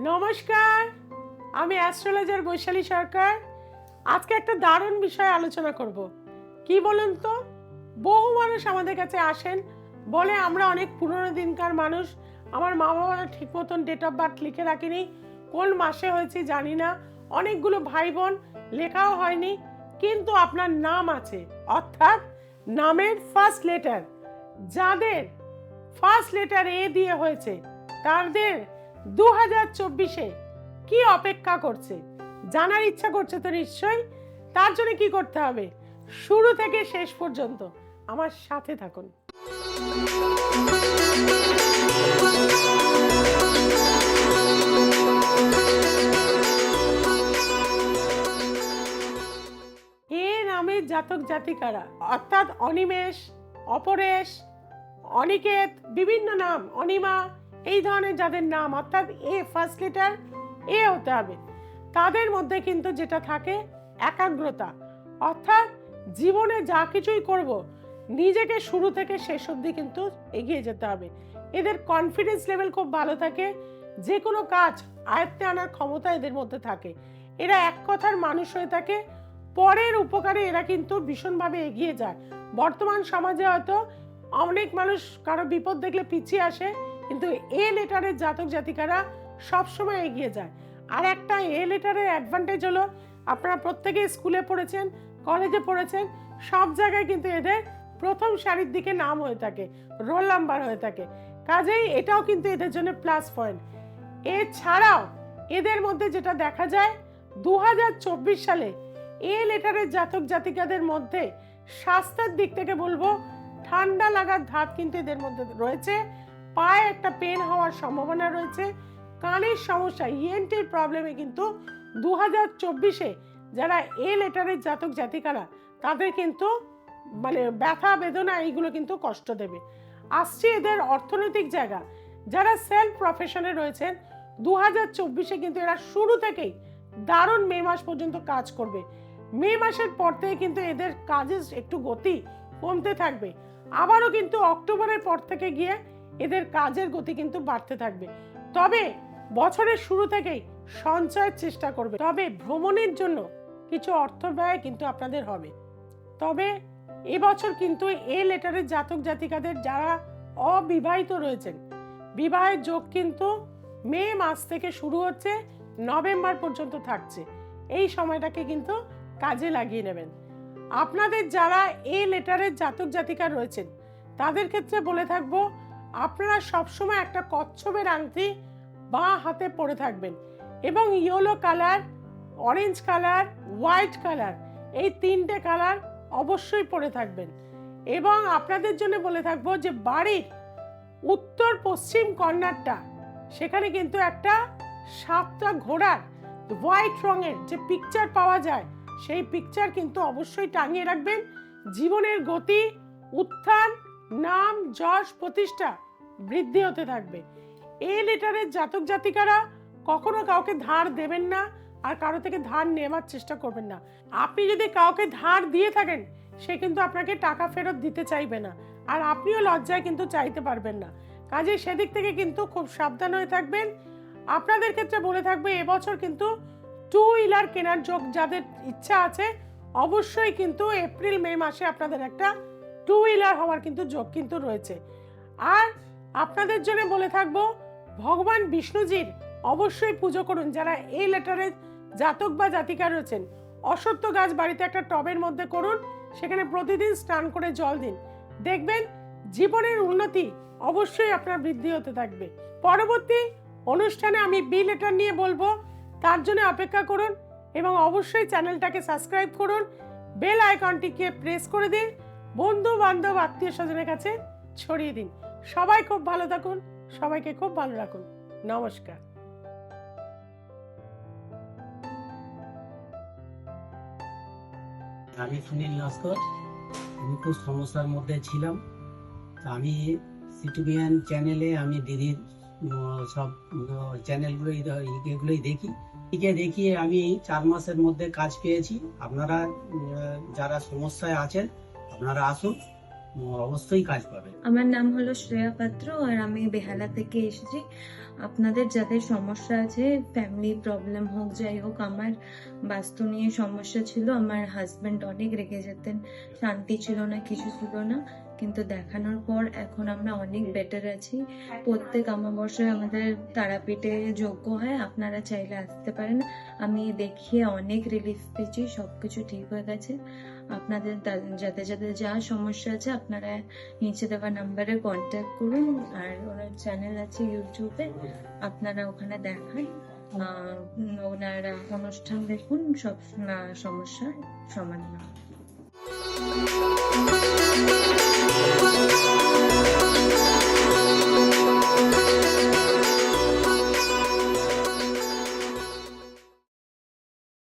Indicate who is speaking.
Speaker 1: নমস্কার, আমি অ্যাস্ট্রোলজার বৈশালী সরকার। আজকে একটা দারুণ বিষয়ে আলোচনা করব। কি বলুন তো? বহু মানুষ আমাদের কাছে আসেন, বলে আমরা অনেক পুরনো দিনকার মানুষ। আমার মা বাবারা ঠিক মতন ডেট অফ বার্থ লিখে রাখিনি। কোন মাসে হয়েছে জানি না। অনেকগুলো ভাই বোন লেখাও হয়নি। কিন্তু আপনার নাম আছে, অর্থাৎ নামের ফার্স্ট লেটার যাদের ফার্স্ট লেটার এ দিয়ে হয়েছে, তাদের দু হাজার চব্বিশে কি অপেক্ষা করছে? জানার ইচ্ছা করছে তো নিশ্চয়ই। তার জন্য কি করতে হবে? শুরু থেকে শেষ পর্যন্ত আমার সাথে থাকুন। এ নামের জাতক জাতিকারা, অর্থাৎ অনিমেষ, অপরেশ, অনিকেত, বিভিন্ন নাম, অনিমা এই ধরনের যাদের নাম, অর্থাৎ এ ফার্স্ট লেটার এ হতে হবে। তাদের মধ্যে কিন্তু যেটা থাকে, একাগ্রতা। অর্থাৎ জীবনে যা কিছুই করব, নিজেকে শুরু থেকে শেষ অবধি কিন্তু এগিয়ে যেতে হবে। এদের কনফিডেন্স লেভেল খুব ভালো থাকে। যে কোনো কাজ আয়ত্তে আনার ক্ষমতা এদের মধ্যে থাকে। এরা এক কথার মানুষ হয়ে থাকে। পরের উপকারে এরা কিন্তু ভীষণভাবে এগিয়ে যায়। বর্তমান সমাজে হয়তো অনেক মানুষ কারও বিপদ দেখলে পিছিয়ে আসে। কিন্তু এ লেটারের জাতক জাতিকারা সবসময় এগিয়ে যায়। আর একটা এ লেটারের অ্যাডভান্টেজ হলো, আপনারা প্রত্যেকে স্কুলে পড়েছেন কলেজে পড়েছেন, সব জায়গায় কিন্তু এদের প্রথম সারির দিকে নাম হয়ে থাকে রোল নাম্বার হয়ে থাকে। কাজেই এটাও কিন্তু এদের জন্য প্লাস পয়েন্ট এছাড়াও এদের মধ্যে যেটা দেখা যায় দু হাজার চব্বিশ সালে এ লেটারের জাতক জাতিকাদের মধ্যে স্বাস্থ্যের দিক থেকে বলব, ঠান্ডা লাগার ধাপ কিন্তু এদের মধ্যে রয়েছে। পায়ে একটা পেন হওয়ার সম্ভাবনা রয়েছে। কানের সমস্যা ইএনটির প্রবলেমে কিন্তু দু হাজার চব্বিশে যারা এ লেটারের জাতক জাতিকারা, তাদের কিন্তু মানে ব্যথা, বেদনা, এইগুলো কিন্তু কষ্ট দেবে। আসছে এদের অর্থনৈতিক জায়গা। যারা সেলফ প্রফেশনে রয়েছেন দু হাজার চব্বিশে কিন্তু এরা শুরু থেকেই দারুণ মে মাস পর্যন্ত কাজ করবে। মে মাসের পর থেকে কিন্তু এদের কাজের একটু গতি কমতে থাকবে। আবারও কিন্তু অক্টোবরের পর থেকে গিয়ে এদের কাজের গতি কিন্তু বাড়তে থাকবে। তবে বছরের শুরু থেকেই সঞ্চয়ের চেষ্টা করবে। তবে ভ্রমণের জন্য কিছু অর্থ ব্যয় কিন্তু আপনাদের হবে। তবে এবছর কিন্তু এ লেটারের জাতক জাতিকাদের যারা অবিবাহিত রয়েছেন, বিবাহের যোগ কিন্তু মে মাস থেকে শুরু হচ্ছে, নভেম্বর পর্যন্ত থাকছে। এই সময়টাকে কিন্তু কাজে লাগিয়ে নেবেন। আপনাদের যারা এ লেটারের জাতক জাতিকা রয়েছেন, তাদের ক্ষেত্রে বলে থাকব আপনারা সবসময় একটা কচ্ছপের আংটি বা হাতে পরে থাকবেন এবং yellow colour orange colour white colour, এই তিনটে কালার অবশ্যই পরে থাকবেন। এবং আপনাদের জন্য বলে থাকব যে বাড়ির উত্তর পশ্চিম কর্নারটা, সেখানে কিন্তু একটা সাতটা ঘোড়ার হোয়াইট রঙের যে পিকচার পাওয়া যায়, সেই পিকচার কিন্তু অবশ্যই টাঙিয়ে রাখবেন। জীবনের গতি, উত্থান নাম যশ প্রতিষ্ঠা, বৃদ্ধি হতে থাকবে। এই লেটারের জাতক জাতিকারা কখনো কাউকে ধার দেবেন না আর কারও থেকে ধার নেওয়ার চেষ্টা করবেন না। আপনি যদি কাউকে ধার দিয়ে থাকেন, সে কিন্তু আপনাকে টাকা ফেরত দিতে চাইবে না আর আপনিও লজ্জায় কিন্তু চাইতে পারবেন না। কাজে সেদিক থেকে কিন্তু খুব সাবধান হয়ে থাকবেন। আপনাদের ক্ষেত্রে বলে থাকবে এবছর কিন্তু টু হুইলার কেনার যোগ যাদের ইচ্ছা আছে, অবশ্যই কিন্তু এপ্রিল, মে মাসে আপনাদের একটা টু হুইলার হওয়ার কিন্তু যোগ কিন্তু রয়েছে। আর আপনাদের জন্য বলে থাকব, ভগবান বিষ্ণুজির অবশ্যই পুজো করুন। যারা এই লেটারের জাতক বা জাতিকা রয়েছেন অসত্য গাছ বাড়িতে একটা টবের মধ্যে করুন, সেখানে প্রতিদিন স্নান করে জল দিন। দেখবেন জীবনের উন্নতি অবশ্যই আপনার বৃদ্ধি হতে থাকবে। পরবর্তী অনুষ্ঠানে আমি বি লেটার নিয়ে বলব, তার জন্য অপেক্ষা করুন এবং অবশ্যই চ্যানেলটাকে সাবস্ক্রাইব করুন, বেল আইকনটিকে প্রেস করে দিন। বন্ধু বান্ধব আত্মীয় স্বজনের কাছে ছড়িয়ে দিন। সবাই খুব ভালো থাকুন, সবাইকে খুব ভালো রাখুন। নমস্কার।
Speaker 2: আমি সুনীল নস্কর আমি খুব সমস্যার মধ্যে ছিলাম। আমি সিটিভিএন চ্যানেলে আমি দিদির সব চ্যানেলগুলো এগুলোই দেখি। একে দেখিয়ে আমি চার মাসের মধ্যে কাজ পেয়েছি। আপনারা যারা সমস্যায় আছেন আপনারা আসুন অবশ্যই কাজ পাবে।
Speaker 3: আমার নাম হলো শ্রেয়া পাত্র আর আমি বেহালা থেকে এসেছি। আপনাদের যাদের সমস্যা আছে ফ্যামিলি প্রবলেম হোক, যাই হোক, আমার বাস্তু নিয়ে সমস্যা ছিল, আমার হাজবেন্ড অনেক রেগে যেতেন, শান্তি ছিল না, কিছু ছিল না। কিন্তু দেখানোর পর এখন আমরা অনেক বেটার আছি। প্রত্যেক অমাবস্যায় আমাদের তারাপীঠে যোগ্য হয় আপনারা চাইলে আসতে পারেন। আমি দেখিয়ে অনেক রিলিফ পেয়েছি সব কিছু ঠিক হয়ে গেছে। আপনাদের যাদের যাদের যা সমস্যা আছে আপনারা নিচে দেওয়া নাম্বারে কন্ট্যাক্ট করুন। আর ওনার চ্যানেল আছে ইউটিউবে আপনারা ওখানে দেখান। ওনার অনুষ্ঠান দেখুন সব সমস্যার সমাধান